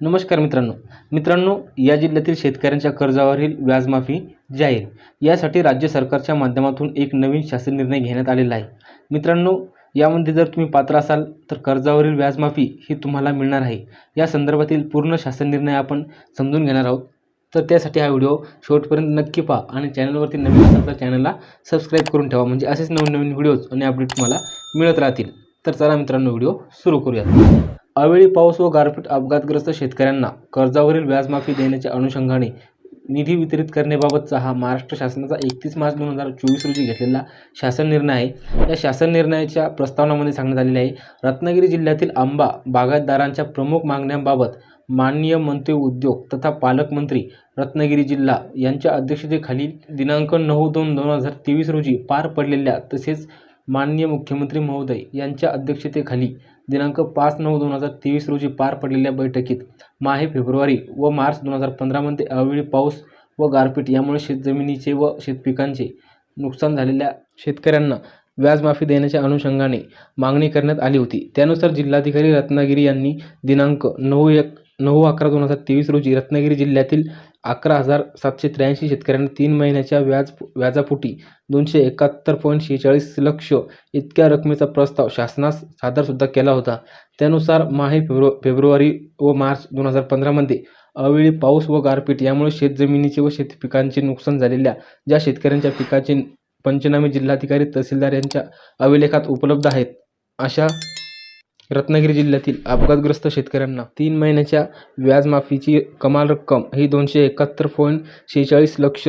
नमस्कार मित्रांनो. मित्रांनो या जिल्ह्यातील शेतकऱ्यांच्या कर्जावरील व्याजमाफी जाहीर. यासाठी राज्य सरकारच्या माध्यमातून एक नवीन शासन निर्णय घेण्यात आलेला आहे. मित्रांनो यामध्ये जर तुम्ही पात्र असाल तर कर्जावरील व्याजमाफी ही तुम्हाला मिळणार आहे. या संदर्भातील पूर्ण शासन निर्णय आपण समजून घेणार आहोत. तर त्यासाठी हा व्हिडिओ शेवटपर्यंत नक्की पहा आणि चॅनलवरती नवीन असाल तर चॅनलला सबस्क्राईब करून ठेवा. म्हणजे असेच नवीन नवीन व्हिडिओज आणि अपडेट तुम्हाला मिळत राहतील. तर चला मित्रांनो व्हिडिओ सुरू करूयात. अवेळी पाऊस व गारपीट अपघातग्रस्त शेतकऱ्यांना कर्जावरील व्याजमाफी देण्याच्या अनुषंगाने निधी वितरित करण्याबाबतचा हा महाराष्ट्र शासनाचा एकतीस मार्च दोन हजार चोवीस रोजी घेतलेला शासन निर्णय आहे. या शासन निर्णयाच्या प्रस्तावनामध्ये सांगण्यात आलेले आहे रत्नागिरी जिल्ह्यातील आंबा बागायतदारांच्या प्रमुख मागण्यांबाबत माननीय मंत्री उद्योग तथा पालकमंत्री रत्नागिरी जिल्हा यांच्या अध्यक्षतेखाली दिनांक नऊ दोन दोन हजार तेवीस रोजी पार पडलेल्या तसेच माननीय मुख्यमंत्री महोदय यांच्या अध्यक्षतेखाली दिनांक पाच नऊ दोन हजार तेवीस रोजी पार पडलेल्या बैठकीत माहे फेब्रुवारी व मार्च दोन हजार पंधरामध्ये अवेळी पाऊस व गारपीट यामुळे शेतजमिनीचे व शेतपिकांचे नुकसान झालेल्या शेतकऱ्यांना व्याजमाफी देण्याच्या अनुषंगाने मागणी करण्यात आली होती. त्यानुसार जिल्हाधिकारी रत्नागिरी यांनी दिनांक नऊ एक नऊ अकरा दोन हजार तेवीस रोजी रत्नागिरी जिल्ह्यातील अकरा हजार सातशे त्र्याऐंशी शेतकऱ्यांना तीन महिन्याच्या व्याज व्याजापोटी दोनशे एकाहत्तर पॉईंट शेहेचाळीस लक्ष इतक्या रकमेचा प्रस्ताव शासनास सादरसुद्धा केला होता. त्यानुसार माहे फेब्रु फेब्रुवारी व मार्च दोन हजार पंधरामध्ये अवेळी पाऊस व गारपीट यामुळे शेतजमिनीचे व शेतपिकांचे नुकसान झालेल्या ज्या शेतकऱ्यांच्या पिकाचे पंचनामे जिल्हाधिकारी तहसीलदार यांच्या अभिलेखात उपलब्ध आहेत अशा रत्नागिरी जिल्ह्यातील अपघातग्रस्त शेतकऱ्यांना तीन महिन्याच्या व्याजमाफीची कमाल रक्कम ही दोनशे एकाहत्तर पॉईंट शेहेचाळीस लक्ष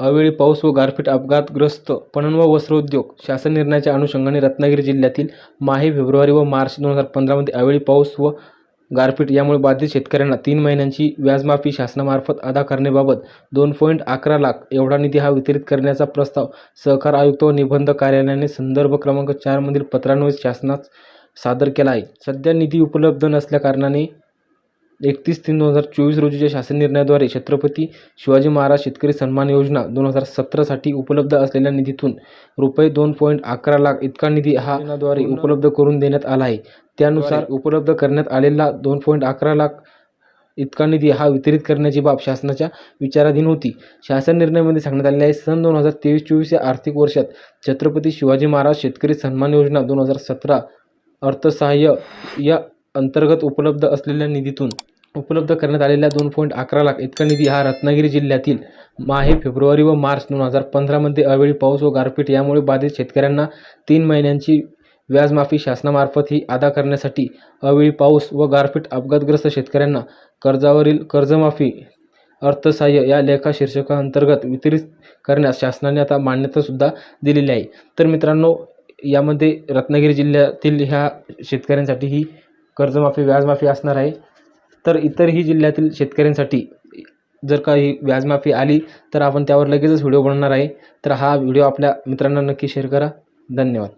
अवेळी पाऊस व गारपीट अपघातग्रस्त पणन व वस्त्रोद्योग शासन निर्णयाच्या अनुषंगाने रत्नागिरी जिल्ह्यातील माहे फेब्रुवारी व मार्च दोन हजार पंधरामध्ये अवेळी पाऊस व गारपीट यामुळे बाधित शेतकऱ्यांना तीन महिन्यांची व्याजमाफी शासनामार्फत अदा करण्याबाबत दोन पॉईंट अकरा लाख एवढा निधी हा वितरित करण्याचा प्रस्ताव सहकार आयुक्त व निबंध कार्यालयाने संदर्भ क्रमांक चारमधील पत्रान्वये शासनास सादर केला आहे सध्या निधी उपलब्ध नसल्याकारणाने एकतीस तीन दोन हजार चोवीस रोजीच्या शासन निर्णयाद्वारे छत्रपती शिवाजी महाराज शेतकरी सन्मान योजना दोन हजार सतरासाठी उपलब्ध असलेल्या निधीतून रुपये दोन पॉईंट अकरा लाख इतका निधी हा योजनाद्वारे उपलब्ध करून देण्यात आला आहे त्यानुसार उपलब्ध करण्यात आलेला दोन पॉईंट अकरा लाख इतका निधी हा वितरित करण्याची बाब शासनाच्या विचाराधीन होती. शासन निर्णयामध्ये सांगण्यात आलेले आहे सन दोन हजार तेवीस चोवीस या आर्थिक वर्षात छत्रपती शिवाजी महाराज शेतकरी सन्मान योजना दोन हजार सतरा अर्थसहाय्य या अंतर्गत उपलब्ध असलेल्या निधीतून उपलब्ध करण्यात आलेल्या दोन पॉईंट अकरा लाख इतका निधी हा रत्नागिरी जिल्ह्यातील माहे फेब्रुवारी व मार्च दोन हजार पंधरामध्ये अवेळी पाऊस व गारपीट यामुळे बाधित शेतकऱ्यांना तीन महिन्यांची व्याजमाफी शासनामार्फत ही अदा करण्यासाठी अवेळी पाऊस व गारपीट अपघातग्रस्त शेतकऱ्यांना कर्जावरील कर्जमाफी अर्थसहाय्य या लेखा शीर्षकाअंतर्गत वितरित करण्यास शासनाने आता मान्यतासुद्धा दिलेली आहे. तर मित्रांनो यामध्ये रत्नागिरी जिल्ह्यातील ह्या शेतकऱ्यांसाठी ही कर्जमाफी व्याजमाफी असणार आहे. तर इतरही जिल्ह्यातील शेतकऱ्यांसाठी जर काही व्याजमाफी आली तर आपण त्यावर लगेचच व्हिडिओ बनवणार आहे. तर हा व्हिडिओ आपल्या मित्रांना नक्की शेअर करा. धन्यवाद.